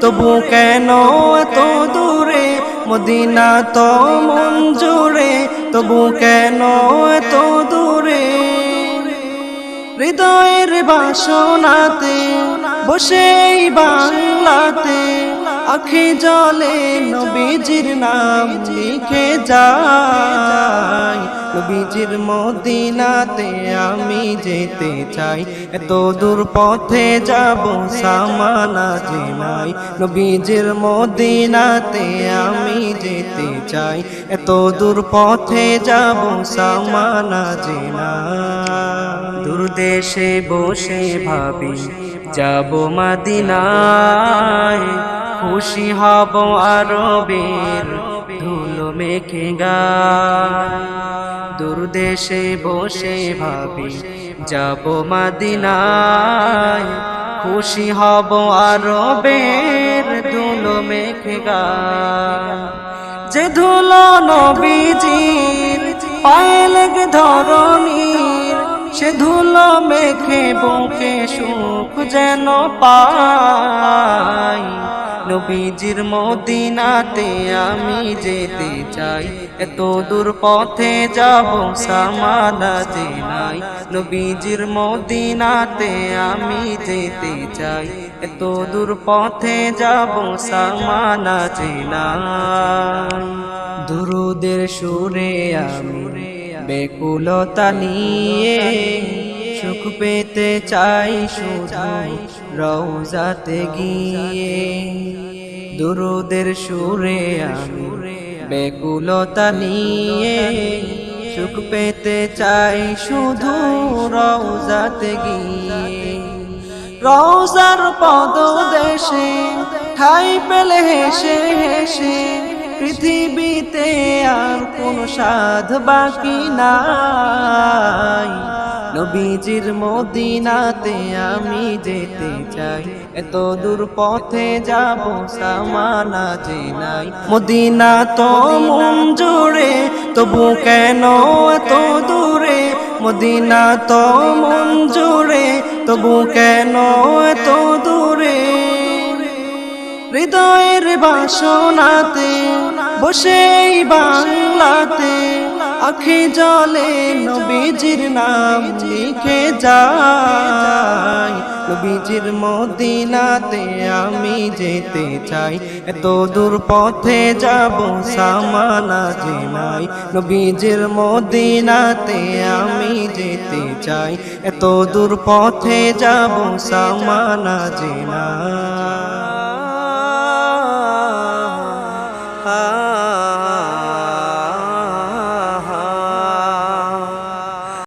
তবু কেন এত দূরে? মদিনা তো জোড়ে তবু কেন এত দূরে? হৃদয়ের বাসনাতে বসে বাংলাতে, আখি জলে নবীজির নাম লিখে যাই নবীজির মদিনাতে আমি যেতে চাই। এত দূর পথে যাব সামানা যে নাই নবীজির মদিনাতে আমি যেতে চাই। এত দূর পথে যাব সামানা যে দূর দেশে বসে ভাবি, যাব মাদিনায়। খুশি হব আরবের ধুলো মেখে গায় দূর দেশে বসে ভাবি, যাব মাদিনায়। খুশি হব আরবের ধুলো মেখে গায় যে ধুলো নবীজির পায়ে লেগে ধরনীর সে ধুলো মেখে বুকে সুখ যেন পাই নবীজির মদিনাতে আমি যেতে চাই। এত দূর পথে যাব, সামানা যে নাই। নবীজির মদিনাতে আমি যেতে চাই। এত দূর পথে যাব, সামানা যে নাই। দুরুদের সুরে আমি বেকুলতা নিয়ে সুখ পেতে চাই শুধু রৌজাতে গিয়ে। দুরুদের সুরে আমি বেকুলতা নিয়ে সুখ পেতে চাই শুধু রৌজাতে গিয়ে। রৌজার পদ দেশে ঠাই পেলে হেসে হেসে পৃথিবীতে আর কোন সাধ বাকি নাই। নবীজির মদিনাতে আমি যেতে চাই। এত দূর পথে যাব সামানা যে নাই। মদিনা তো মন জোড়ে, তবু কেন এত দূরে? মদিনা তো মন জোড়ে, তবু কেন এত দূরে? হৃদয়ের বাসনাতে বসে এই বাংলাতে আখি জলে নবীজির নাম লিখে যাই নবীজির মদিনাতে আমি যেতে চাই। এত দূর পথে যাব সামানা যে নাই। নবীজির মদিনাতে আমি যেতে চাই। এত দূর পথে যাব সামানা যে নাই।